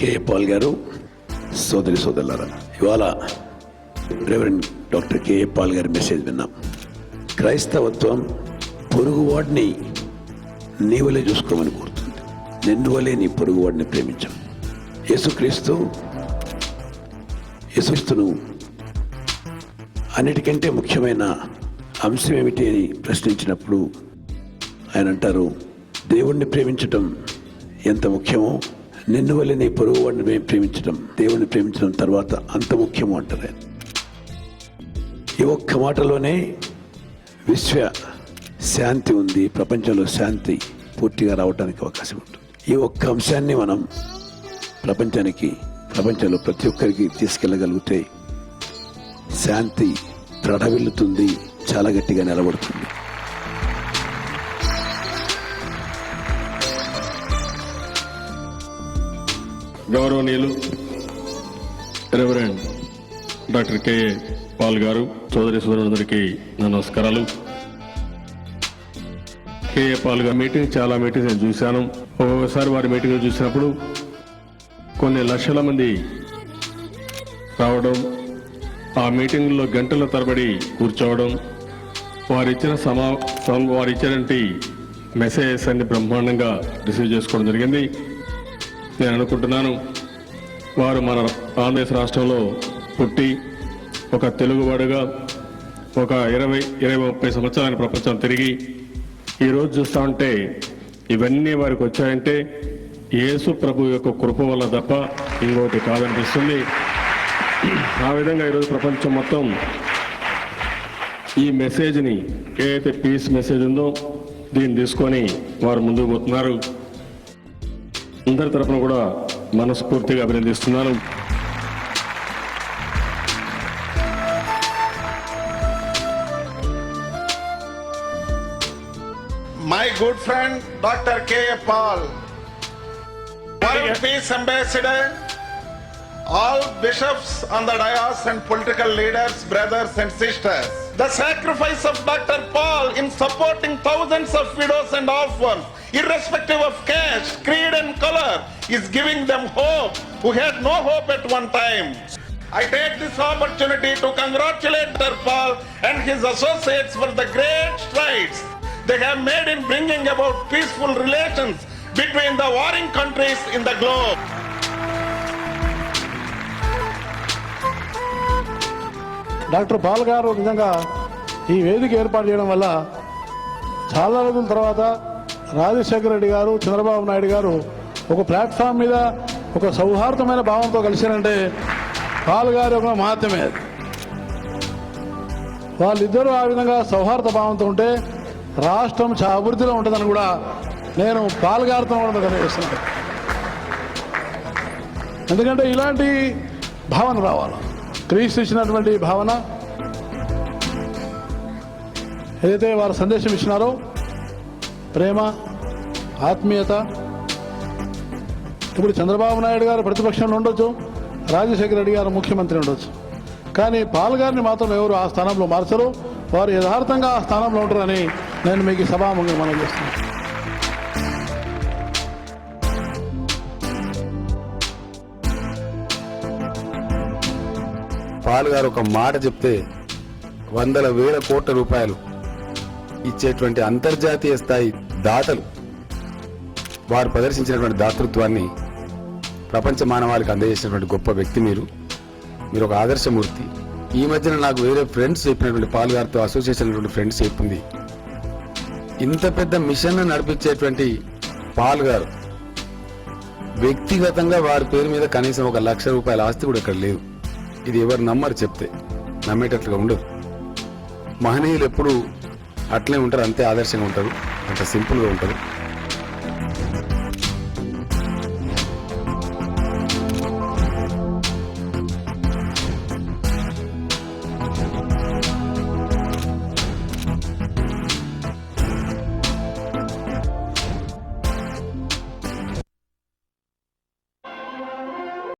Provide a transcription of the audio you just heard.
KA Paul గారు సోదరి సోదరులారా ఇవాళ రెవరెండ్ డాక్టర్ కేఏ పాల్ గారి మెసేజ్ విన్నాం. క్రైస్తవత్వం పొరుగువాడిని నీ వలే చూసుకోమని కోరుతుంది. నిన్ను వలే నీ పొరుగువాడిని ప్రేమించం. యేసుక్రీస్తు యేసుక్రీస్తును అన్నిటికంటే ముఖ్యమైన అంశం ఏమిటి అని ప్రశ్నించినప్పుడు ఆయన అంటారు దేవుణ్ణి ప్రేమించటం ఎంత ముఖ్యమో నిన్ను వల్ల నీ పొరుగు వాడిని ప్రేమించడం దేవుని ప్రేమించడం తర్వాత అంత ముఖ్యం అంటారు ఈ ఒక్క మాటలోనే విశ్వ శాంతి ఉంది ప్రపంచంలో శాంతి పూర్తిగా రావడానికి అవకాశం ఉంటుంది. ఈ ఒక్క అంశాన్ని మనం ప్రపంచానికి ప్రపంచంలో ప్రతి ఒక్కరికి తీసుకెళ్ళగలిగితే శాంతి ప్రడవిల్లుతుంది చాలా గట్టిగా నిలబడుతుంది. గౌరవనీయులు రెవరెండ్ డాక్టర్ కెఏ పాల్ గారు సోదరి సోదరులందరికీ నా నమస్కారాలు. కేఏ పాల్ గారి మీటింగ్ చాలా మీటింగ్స్ నేను చూశాను. ఒక్కొక్కసారి వారి మీటింగ్ చూసినప్పుడు కొన్ని లక్షల మంది రావడం ఆ మీటింగ్లో గంటల తరబడి కూర్చోవడం వారిచ్చిన సమా సం- వారిచ్చినటువంటి మెసేజెస్ అన్ని బ్రహ్మాండంగా రిసీవ్ చేసుకోవడం జరిగింది. నేను అనుకుంటున్నాను వారు మన ఆంధ్రప్రదేశ్ రాష్ట్రంలో పుట్టి ఒక తెలుగువాడుగా ఒక ఇరవై ఇరవై ముప్పై సంవత్సరాల ప్రపంచం తిరిగి ఈరోజు చూస్తా ఉంటే ఇవన్నీ వారికి వచ్చాయంటే యేసు ప్రభు యొక్క కృప వల్ల తప్ప ఇంకోటి కాదనిపిస్తుంది. ఆ విధంగా ఈరోజు ప్రపంచం మొత్తం ఈ మెసేజ్ని ఏదైతే పీస్ మెసేజ్ ఉందో దీన్ని తీసుకొని వారు ముందుకు పోతున్నారు. అందరి తరఫున కూడా మనస్ఫూర్తిగా అభినందిస్తున్నాను. My good friend doctor K A Paul peace ambassador all bishops on the dais and political leaders, brothers and sisters. The sacrifice of Dr. Paul in supporting thousands of widows and orphans, irrespective of caste, creed, and color, is giving them hope who had no hope at one time. I take this opportunity to congratulate Dr. Paul and his associates for the great strides they have made in bringing about peaceful relations between the warring countries in the globe. Doctor Paul garu నిజంగా ఈ వేదిక ఏర్పాటు చేయడం వల్ల చాలా రోజుల తర్వాత రాజశేఖర రెడ్డి గారు చంద్రబాబు నాయుడు గారు ఒక ప్లాట్ఫామ్ మీద ఒక సౌహార్దమైన భావంతో కలిశారంటే పాల్ గారు ఒక మాత్రమే. అది వాళ్ళిద్దరూ ఆ విధంగా సౌహార్ద భావంతో ఉంటే రాష్ట్రం చాలా అభివృద్ధిలో ఉంటుందని కూడా నేను పాల్ గారితో కూడా తెలియజేస్తున్నాను ఎందుకంటే ఇలాంటి భావన రావాలి. క్రీస్తు ఇచ్చినటువంటి భావన ఏదైతే వారు సందేశం ఇచ్చినారో ప్రేమ ఆత్మీయత ఇప్పుడు చంద్రబాబు నాయుడు గారు ప్రతిపక్షంలో ఉండొచ్చు రాజశేఖర రెడ్డి గారు ముఖ్యమంత్రి ఉండొచ్చు. కానీ పాల్ గారిని మాత్రం ఎవరు ఆ స్థానంలో మార్చరు వారు యథార్థంగా ఆ స్థానంలో ఉంటారని నేను మీకు సభాముఖంగా మనం చేస్తున్నాను. పాల్ గారు ఒక మాట చెప్తే వందల వేల కోట్ల రూపాయలు ఇచ్చేటువంటి అంతర్జాతీయ స్థాయి దాతలు వారు ప్రదర్శించినటువంటి దాతృత్వాన్ని ప్రపంచ మానవాళికి అందజేసినటువంటి గొప్ప వ్యక్తి మీరు. మీరు ఒక ఆదర్శమూర్తి. ఈ మధ్యన నాకు వేరే ఫ్రెండ్స్ చెప్పినటువంటి పాల్ గారితో అసోసియేషన్ ఫ్రెండ్స్ చెప్పింది. ఇంత పెద్ద మిషన్ నడిపించేటువంటి పాల్ గారు వ్యక్తిగతంగా వారి పేరు మీద కనీసం ఒక లక్ష రూపాయల ఆస్తి కూడా ఇక్కడ లేదు. ఇది ఎవరు నమ్మరు చెప్తే. నమ్మేటట్లుగా ఉండదు. మహనీయులు ఎప్పుడు అట్లే ఉంటారు అంతే ఆదర్శంగా ఉంటారు. అంత సింపుల్గా ఉంటారు.